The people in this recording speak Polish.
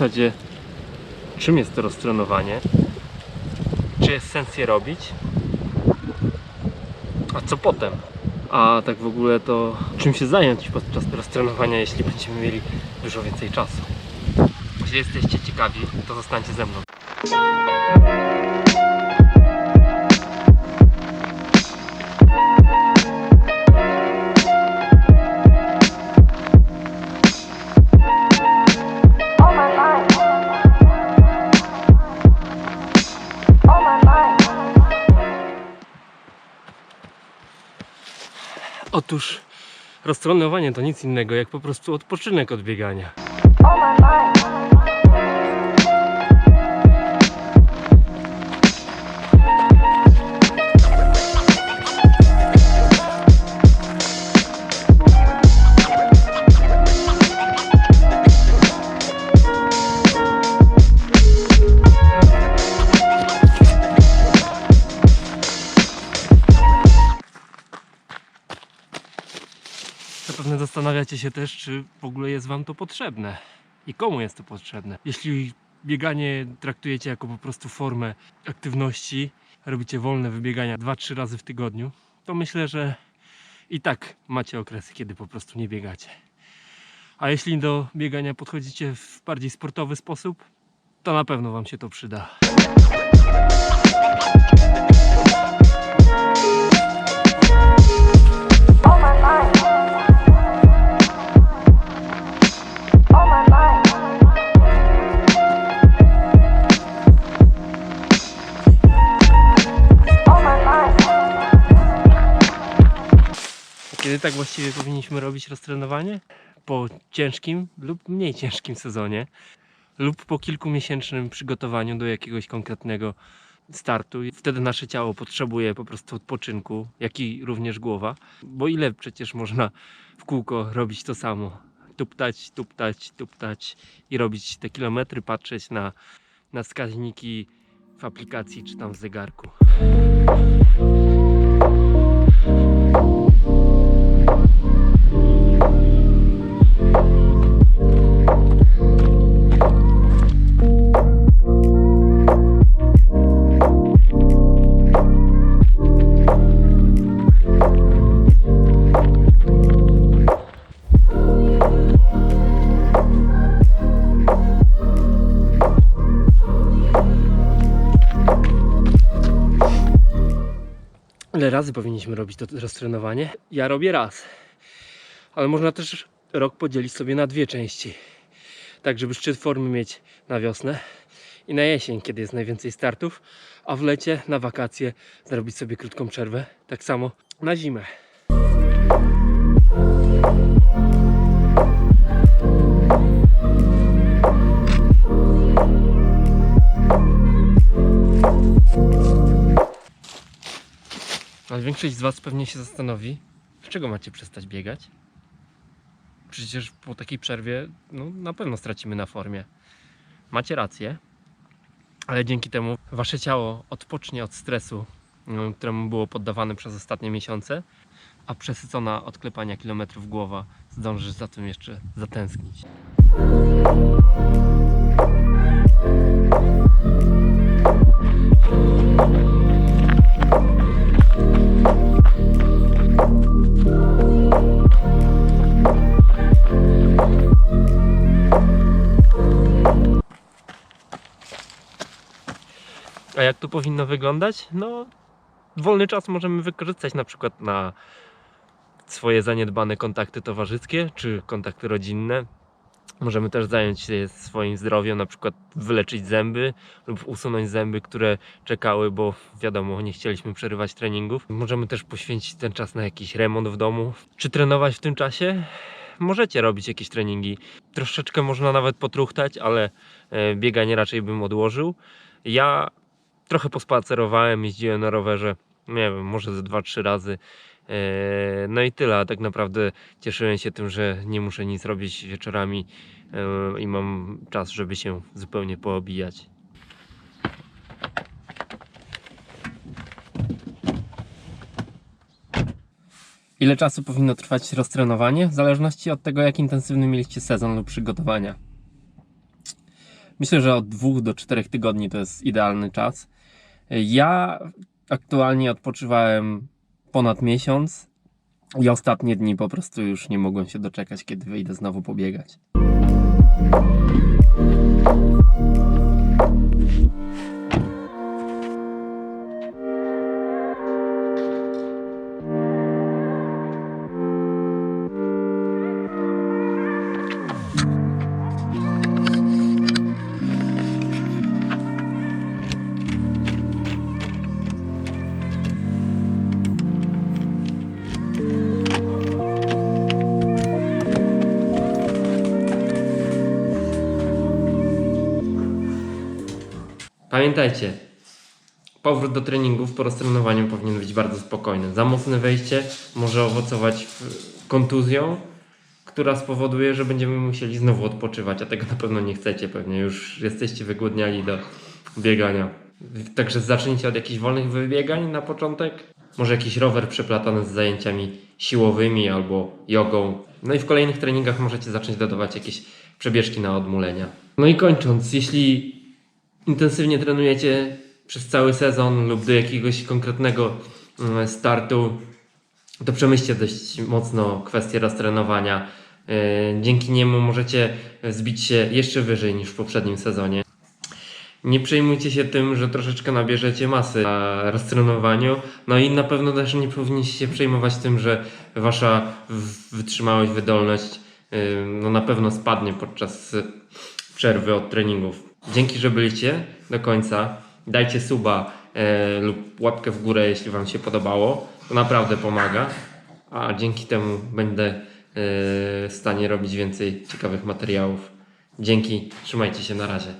zasadzie czym jest to roztrenowanie, czy jest sens je robić, a co potem. A tak w ogóle to czym się zająć podczas roztrenowania, jeśli będziemy mieli dużo więcej czasu. Jeśli jesteście ciekawi, to zostańcie ze mną. Otóż roztrenowanie to nic innego jak po prostu odpoczynek od biegania. Zastanawiacie się też, czy w ogóle jest Wam to potrzebne i komu jest to potrzebne. Jeśli bieganie traktujecie jako po prostu formę aktywności, robicie wolne wybiegania 2-3 razy w tygodniu, to myślę, że i tak macie okresy, kiedy po prostu nie biegacie. A jeśli do biegania podchodzicie w bardziej sportowy sposób, to na pewno Wam się to przyda. Tak właściwie powinniśmy robić roztrenowanie? Po ciężkim lub mniej ciężkim sezonie, lub po kilkumiesięcznym przygotowaniu do jakiegoś konkretnego startu. Wtedy nasze ciało potrzebuje po prostu odpoczynku, jak i również głowa, bo ile przecież można w kółko robić to samo? Tuptać, tuptać, tuptać i robić te kilometry, patrzeć na, na wskaźniki w aplikacji czy tam w zegarku. Razy powinniśmy robić to roztrenowanie? Ja robię raz. Ale można też rok podzielić sobie na dwie części. Tak, żeby szczyt formy mieć na wiosnę i na jesień, kiedy jest najwięcej startów, a w lecie na wakacje zrobić sobie krótką przerwę. Tak samo na zimę. Większość z Was pewnie się zastanowi, dlaczego macie przestać biegać? Przecież po takiej przerwie no, na pewno stracimy na formie. Macie rację, ale dzięki temu Wasze ciało odpocznie od stresu, no, któremu było poddawane przez ostatnie miesiące, a przesycona od klepania kilometrów głowa zdąży za tym jeszcze zatęsknić. A jak to powinno wyglądać? No, wolny czas możemy wykorzystać na przykład na swoje zaniedbane kontakty towarzyskie czy kontakty rodzinne. Możemy też zająć się swoim zdrowiem, na przykład wyleczyć zęby lub usunąć zęby, które czekały, bo wiadomo, nie chcieliśmy przerywać treningów. Możemy też poświęcić ten czas na jakiś remont w domu. Czy trenować w tym czasie? Możecie robić jakieś treningi. Troszeczkę można nawet potruchtać, ale e, bieganie raczej bym odłożył. Ja trochę pospacerowałem, jeździłem na rowerze, nie wiem, może ze 2-3 razy. E, No i tyle, a tak naprawdę cieszyłem się tym, że nie muszę nic robić wieczorami e, i mam czas, żeby się zupełnie poobijać. Ile czasu powinno trwać roztrenowanie? W zależności od tego, jak intensywny mieliście sezon lub przygotowania. Myślę, że od dwóch do czterech tygodni to jest idealny czas. Ja aktualnie odpoczywałem ponad miesiąc i ostatnie dni po prostu już nie mogłem się doczekać, kiedy wyjdę znowu pobiegać. Pamiętajcie, powrót do treningów po roztrenowaniu powinien być bardzo spokojny. Za mocne wejście może owocować kontuzją, która spowoduje, że będziemy musieli znowu odpoczywać, a tego na pewno nie chcecie. Pewnie już jesteście wygłodniali do biegania. Także zacznijcie od jakichś wolnych wybiegań na początek. Może jakiś rower przeplatany z zajęciami siłowymi albo jogą. No i w kolejnych treningach możecie zacząć dodawać jakieś przebieżki na odmulenia. No i kończąc, jeśli intensywnie trenujecie przez cały sezon lub do jakiegoś konkretnego mm, startu, to przemyślcie dość mocno kwestię roztrenowania. Yy, Dzięki niemu możecie zbić się jeszcze wyżej niż w poprzednim sezonie. Nie przejmujcie się tym, że troszeczkę nabierzecie masy na roztrenowaniu. No i na pewno też nie powinniście się przejmować tym, że wasza wytrzymałość, wydolność yy, no na pewno spadnie podczas y, przerwy od treningów. Dzięki, że byliście do końca. Dajcie suba e, lub łapkę w górę, jeśli Wam się podobało. To naprawdę pomaga. A dzięki temu będę e, w stanie robić więcej ciekawych materiałów. Dzięki, trzymajcie się na razie.